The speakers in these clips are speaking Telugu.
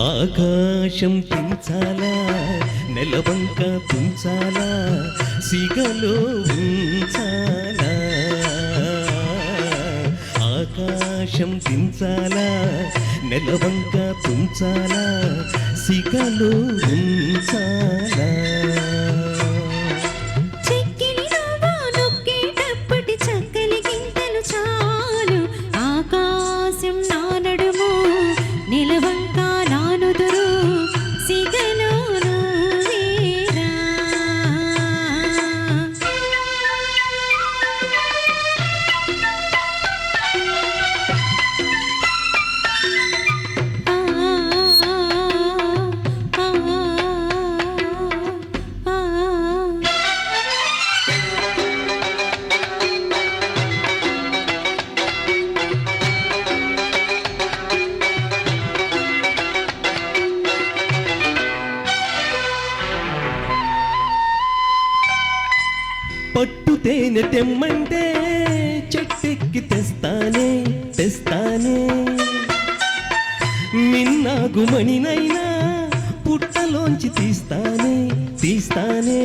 ఆకాశం పెంచాలా? నెలవంక పెంచాలా సిగలో ఉంచాలా? ఆకాశం పెంచాలా? నెలవంక పెంచాలా సిగలో ఉంచాలా పట్టు తేనె తెమ్మంటే చెట్టెక్కి తెస్తానే తెస్తానే. మిన్నాగుమణినైనా పుట్టలోంచి తీస్తానే తీస్తానే.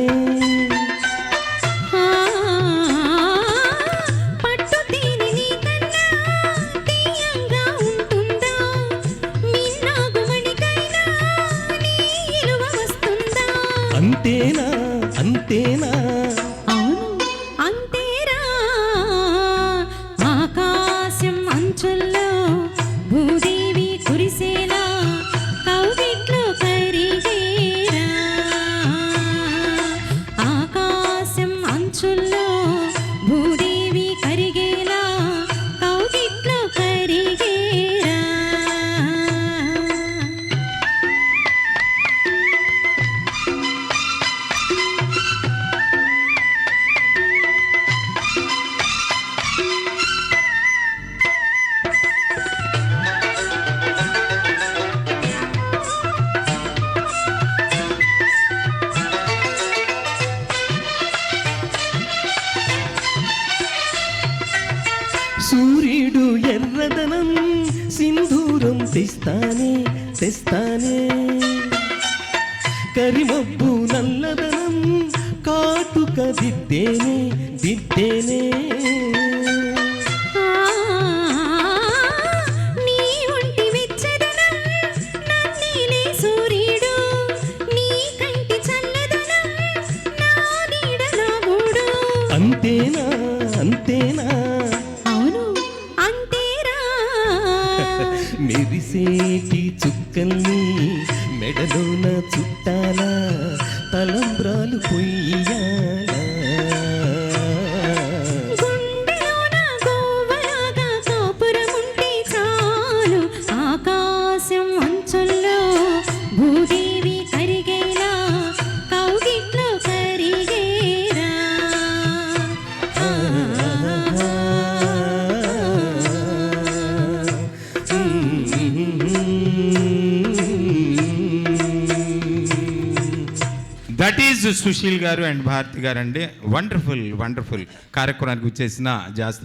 పట్టు తేనె ఆకాశం సూర్యుడు ఎర్రదనం సింధూరం తెస్తానే తెస్తానే. కరిమబ్బు నల్లదనం కాటుక దిద్దేనే. దిద్దేనే నీ ఒంటి మెరిసేటి చుక్కల్ని మెడలోన చుట్టాలా? తలంబ్రాలు పొయ్యా? దట్ ఈజ్ సుశీల్ గారు అండ్ భారతి గారు అండి వండర్ఫుల్ వండర్ఫుల్ కార్యక్రమానికి వచ్చేసిన జాస్తి